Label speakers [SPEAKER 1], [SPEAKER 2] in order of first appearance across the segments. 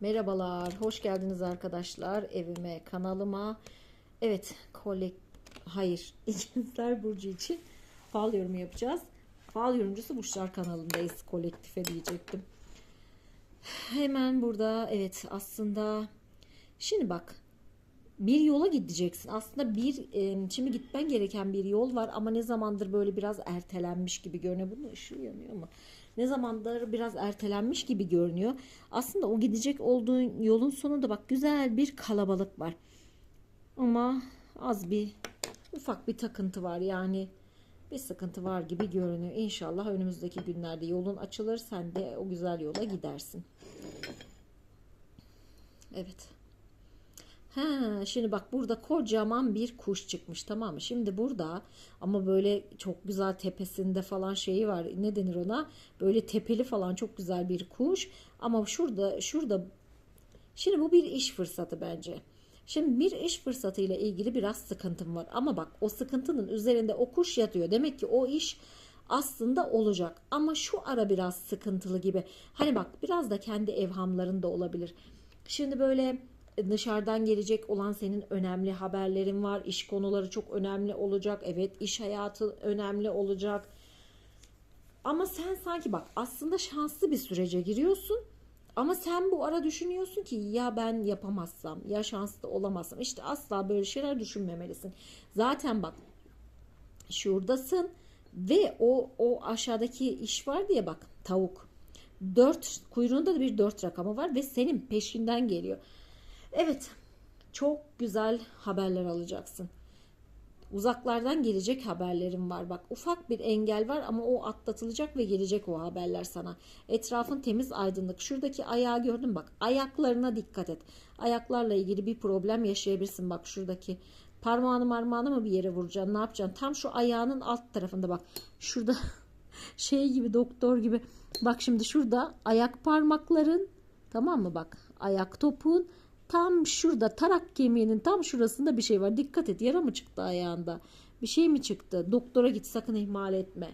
[SPEAKER 1] Merhabalar, hoş geldiniz arkadaşlar evime, kanalıma. Evet, kolek hayır, İkizler Burcu için fal yorumu yapacağız. Fal yorumcusu Burçlar kanalındayız, kolektife diyecektim. Hemen burada, evet aslında, şimdi bak, bir yola gideceksin. Aslında bir, şimdi gitmen gereken bir yol var ama ne zamandır böyle biraz ertelenmiş gibi görünüyor. Bunun ışığı yanıyor mu? Ne zamandır biraz ertelenmiş gibi görünüyor. Aslında o gidecek olduğun yolun sonunda bak güzel bir kalabalık var. Ama az bir ufak bir takıntı var. Yani bir sıkıntı var gibi görünüyor. İnşallah önümüzdeki günlerde yolun açılır. Sen de o güzel yola gidersin. Evet. Ha, şimdi bak burada kocaman bir kuş çıkmış tamam mı? Şimdi burada ama böyle çok güzel tepesinde falan şeyi var. Ne denir ona? Böyle tepeli falan çok güzel bir kuş. Ama şurada şurada şimdi bu bir iş fırsatı bence. Şimdi bir iş fırsatı ile ilgili biraz sıkıntım var. Ama bak o sıkıntının üzerinde o kuş yatıyor. Demek ki o iş aslında olacak. Ama şu ara biraz sıkıntılı gibi. Hani bak biraz da kendi evhamların da olabilir. Şimdi böyle dışarıdan gelecek olan senin önemli haberlerin var. İş konuları çok önemli olacak. Evet iş hayatı önemli olacak. Ama sen sanki bak aslında şanslı bir sürece giriyorsun. Ama sen bu ara düşünüyorsun ki ya ben yapamazsam ya şanslı olamazsam. İşte asla böyle şeyler düşünmemelisin. Zaten bak şuradasın ve o o aşağıdaki iş var diye bak tavuk. Dört kuyruğunda da bir dört rakamı var ve senin peşinden geliyor. Evet, çok güzel haberler alacaksın. Uzaklardan gelecek haberlerim var. Bak ufak bir engel var ama o atlatılacak ve gelecek o haberler sana. Etrafın temiz aydınlık. Şuradaki ayağı gördün bak. Ayaklarına dikkat et. Ayaklarla ilgili bir problem yaşayabilirsin. Bak şuradaki parmağını marmağını mı bir yere vuracaksın? Ne yapacaksın? Tam şu ayağının alt tarafında bak. Şurada şey gibi doktor gibi. Bak şimdi şurada ayak parmakların tamam mı bak? Ayak topuğun Tam şurada tarak kemiğinin tam şurasında bir şey var. Dikkat et yara mı çıktı ayağında? Bir şey mi çıktı? Doktora git sakın ihmal etme.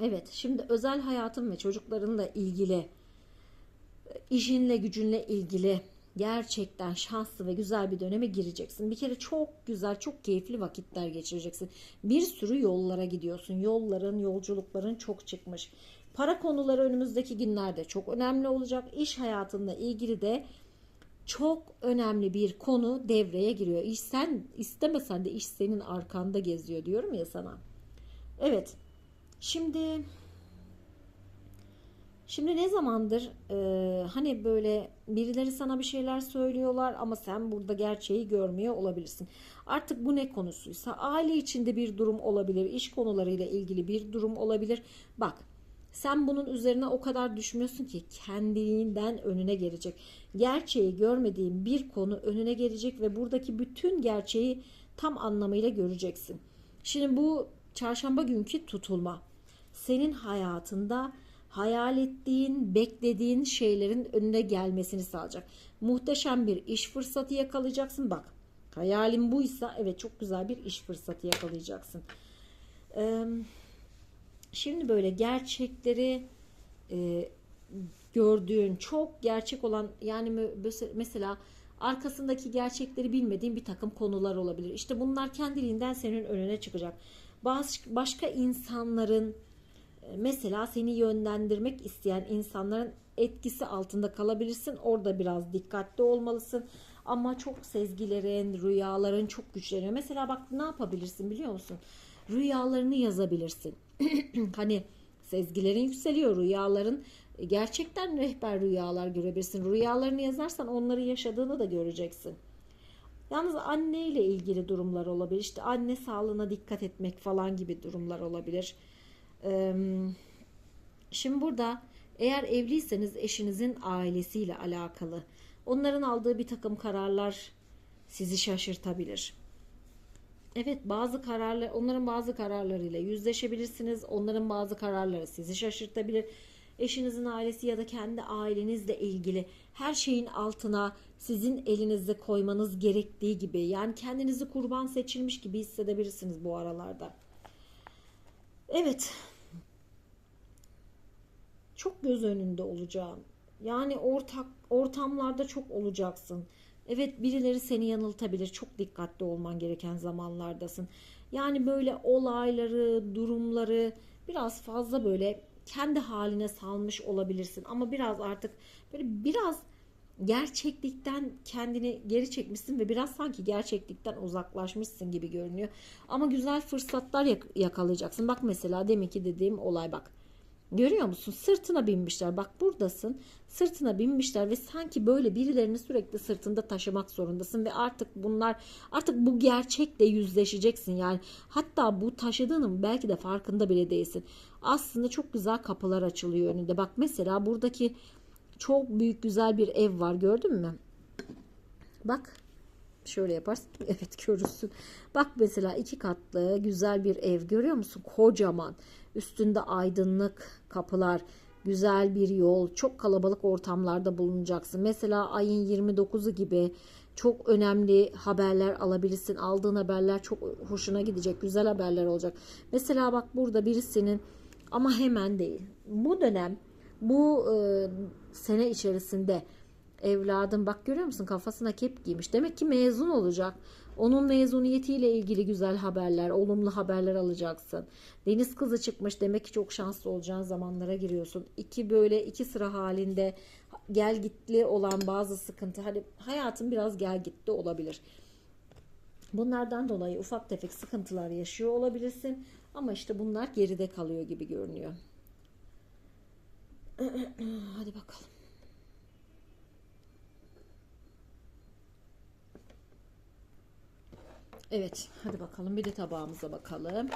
[SPEAKER 1] Evet şimdi özel hayatın ve çocuklarınla ilgili işinle gücünle ilgili gerçekten şanslı ve güzel bir döneme gireceksin. Bir kere çok güzel, çok keyifli vakitler geçireceksin. Bir sürü yollara gidiyorsun. Yolların, yolculukların çok çıkmış. Para konuları önümüzdeki günlerde çok önemli olacak. İş hayatında ilgili de çok önemli bir konu devreye giriyor. İş sen istemesen de iş senin arkanda geziyor diyorum ya sana. Evet. Şimdi Şimdi ne zamandır e, hani böyle birileri sana bir şeyler söylüyorlar ama sen burada gerçeği görmüyor olabilirsin. Artık bu ne konusuysa aile içinde bir durum olabilir, iş konularıyla ilgili bir durum olabilir. Bak sen bunun üzerine o kadar düşmüyorsun ki kendiliğinden önüne gelecek. Gerçeği görmediğin bir konu önüne gelecek ve buradaki bütün gerçeği tam anlamıyla göreceksin. Şimdi bu çarşamba günkü tutulma senin hayatında hayal ettiğin, beklediğin şeylerin önüne gelmesini sağlayacak. Muhteşem bir iş fırsatı yakalayacaksın. Bak hayalin buysa evet çok güzel bir iş fırsatı yakalayacaksın. Eee Şimdi böyle gerçekleri e, gördüğün çok gerçek olan yani mesela arkasındaki gerçekleri bilmediğin bir takım konular olabilir. İşte bunlar kendiliğinden senin önüne çıkacak. Bazı başka insanların e, mesela seni yönlendirmek isteyen insanların etkisi altında kalabilirsin. Orada biraz dikkatli olmalısın. Ama çok sezgilerin, rüyaların çok güçleniyor. Mesela bak ne yapabilirsin biliyor musun? Rüyalarını yazabilirsin. hani sezgilerin yükseliyor, rüyaların e, gerçekten rehber rüyalar görebilirsin. Rüyalarını yazarsan onları yaşadığını da göreceksin. Yalnız anne ile ilgili durumlar olabilir. İşte anne sağlığına dikkat etmek falan gibi durumlar olabilir. Şimdi burada eğer evliyseniz eşinizin ailesiyle alakalı onların aldığı bir takım kararlar sizi şaşırtabilir. Evet bazı kararlar onların bazı kararlarıyla yüzleşebilirsiniz. Onların bazı kararları sizi şaşırtabilir. Eşinizin ailesi ya da kendi ailenizle ilgili her şeyin altına sizin elinizde koymanız gerektiği gibi yani kendinizi kurban seçilmiş gibi hissedebilirsiniz bu aralarda. Evet. Çok göz önünde olacağım. Yani ortak ortamlarda çok olacaksın. Evet birileri seni yanıltabilir. Çok dikkatli olman gereken zamanlardasın. Yani böyle olayları, durumları biraz fazla böyle kendi haline salmış olabilirsin. Ama biraz artık böyle biraz gerçeklikten kendini geri çekmişsin ve biraz sanki gerçeklikten uzaklaşmışsın gibi görünüyor. Ama güzel fırsatlar yak- yakalayacaksın. Bak mesela deminki dediğim olay bak. Görüyor musun? Sırtına binmişler. Bak buradasın. Sırtına binmişler ve sanki böyle birilerini sürekli sırtında taşımak zorundasın ve artık bunlar artık bu gerçekle yüzleşeceksin. Yani hatta bu taşıdığının belki de farkında bile değilsin. Aslında çok güzel kapılar açılıyor önünde. Bak mesela buradaki çok büyük güzel bir ev var gördün mü? Bak şöyle yaparsın. Evet görürsün. Bak mesela iki katlı güzel bir ev görüyor musun? Kocaman. Üstünde aydınlık kapılar, güzel bir yol, çok kalabalık ortamlarda bulunacaksın. Mesela ayın 29'u gibi çok önemli haberler alabilirsin. Aldığın haberler çok hoşuna gidecek, güzel haberler olacak. Mesela bak burada birisinin ama hemen değil. Bu dönem bu e, sene içerisinde evladım bak görüyor musun kafasına kep giymiş. Demek ki mezun olacak. Onun mezuniyetiyle ilgili güzel haberler, olumlu haberler alacaksın. Deniz kızı çıkmış demek ki çok şanslı olacağın zamanlara giriyorsun. İki böyle iki sıra halinde gel gitli olan bazı sıkıntı. Hani hayatın biraz gel gitli olabilir. Bunlardan dolayı ufak tefek sıkıntılar yaşıyor olabilirsin. Ama işte bunlar geride kalıyor gibi görünüyor. Hadi bakalım. Evet, hadi bakalım bir de tabağımıza bakalım.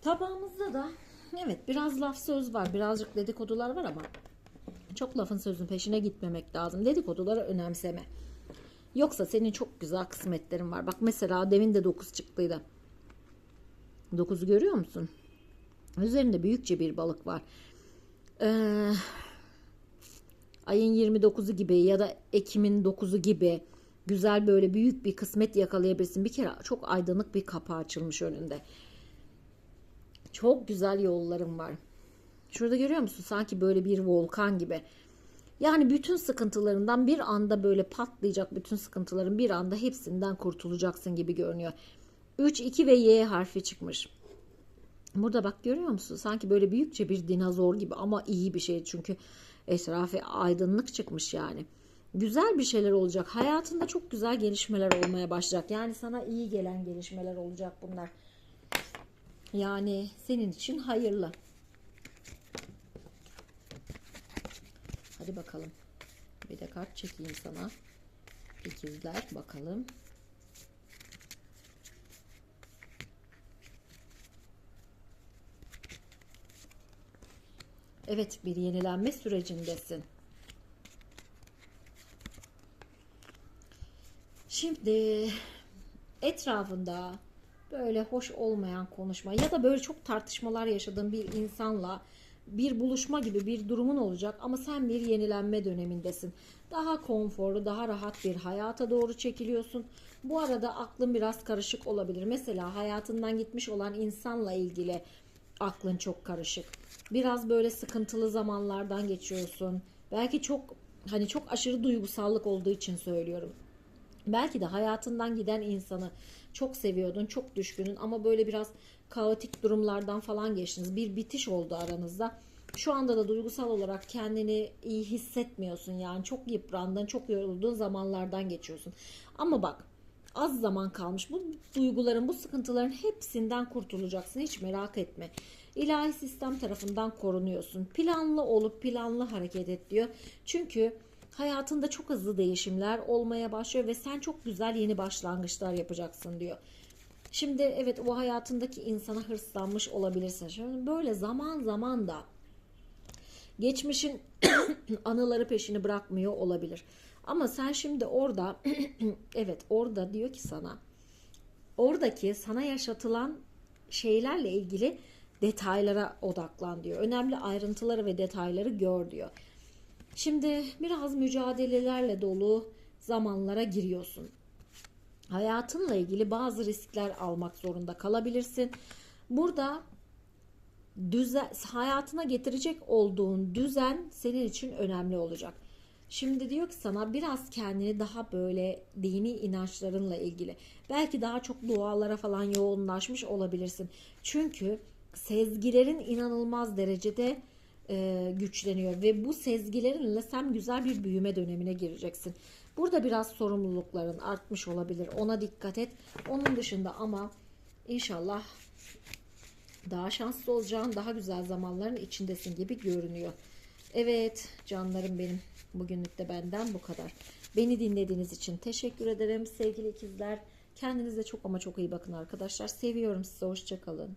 [SPEAKER 1] Tabağımızda da evet biraz laf söz var, birazcık dedikodular var ama çok lafın sözün peşine gitmemek lazım. Dedikoduları önemseme. Yoksa senin çok güzel kısmetlerin var. Bak mesela demin de 9 çıktıydı. 9'u görüyor musun? Üzerinde büyükçe bir balık var. Ee, ayın 29'u gibi ya da Ekim'in 9'u gibi güzel böyle büyük bir kısmet yakalayabilirsin. Bir kere çok aydınlık bir kapı açılmış önünde. Çok güzel yollarım var. Şurada görüyor musun? Sanki böyle bir volkan gibi. Yani bütün sıkıntılarından bir anda böyle patlayacak bütün sıkıntıların bir anda hepsinden kurtulacaksın gibi görünüyor. 3, 2 ve Y harfi çıkmış. Burada bak görüyor musun? Sanki böyle büyükçe bir dinozor gibi ama iyi bir şey çünkü etrafı aydınlık çıkmış yani. Güzel bir şeyler olacak. Hayatında çok güzel gelişmeler olmaya başlayacak. Yani sana iyi gelen gelişmeler olacak bunlar. Yani senin için hayırlı. Hadi bakalım. Bir de kart çekeyim sana. İkizler bakalım. Evet bir yenilenme sürecindesin. Şimdi etrafında böyle hoş olmayan konuşma ya da böyle çok tartışmalar yaşadığın bir insanla bir buluşma gibi bir durumun olacak ama sen bir yenilenme dönemindesin. Daha konforlu, daha rahat bir hayata doğru çekiliyorsun. Bu arada aklın biraz karışık olabilir. Mesela hayatından gitmiş olan insanla ilgili aklın çok karışık. Biraz böyle sıkıntılı zamanlardan geçiyorsun. Belki çok hani çok aşırı duygusallık olduğu için söylüyorum. Belki de hayatından giden insanı çok seviyordun, çok düşkünün ama böyle biraz kaotik durumlardan falan geçtiniz. Bir bitiş oldu aranızda. Şu anda da duygusal olarak kendini iyi hissetmiyorsun. Yani çok yıprandın, çok yorulduğun zamanlardan geçiyorsun. Ama bak az zaman kalmış. Bu duyguların, bu sıkıntıların hepsinden kurtulacaksın. Hiç merak etme. İlahi sistem tarafından korunuyorsun. Planlı olup planlı hareket et diyor. Çünkü hayatında çok hızlı değişimler olmaya başlıyor ve sen çok güzel yeni başlangıçlar yapacaksın diyor. Şimdi evet o hayatındaki insana hırslanmış olabilirsin. Şimdi böyle zaman zaman da geçmişin anıları peşini bırakmıyor olabilir. Ama sen şimdi orada evet orada diyor ki sana oradaki sana yaşatılan şeylerle ilgili detaylara odaklan diyor. Önemli ayrıntıları ve detayları gör diyor. Şimdi biraz mücadelelerle dolu zamanlara giriyorsun. Hayatınla ilgili bazı riskler almak zorunda kalabilirsin. Burada düzen, hayatına getirecek olduğun düzen senin için önemli olacak. Şimdi diyor ki sana biraz kendini daha böyle dini inançlarınla ilgili. Belki daha çok dualara falan yoğunlaşmış olabilirsin. Çünkü sezgilerin inanılmaz derecede e, güçleniyor ve bu sezgilerinle sen güzel bir büyüme dönemine gireceksin. Burada biraz sorumlulukların artmış olabilir. Ona dikkat et. Onun dışında ama inşallah daha şanslı olacağın, daha güzel zamanların içindesin gibi görünüyor. Evet canlarım benim. Bugünlük de benden bu kadar. Beni dinlediğiniz için teşekkür ederim sevgili ikizler. Kendinize çok ama çok iyi bakın arkadaşlar. Seviyorum sizi. Hoşçakalın.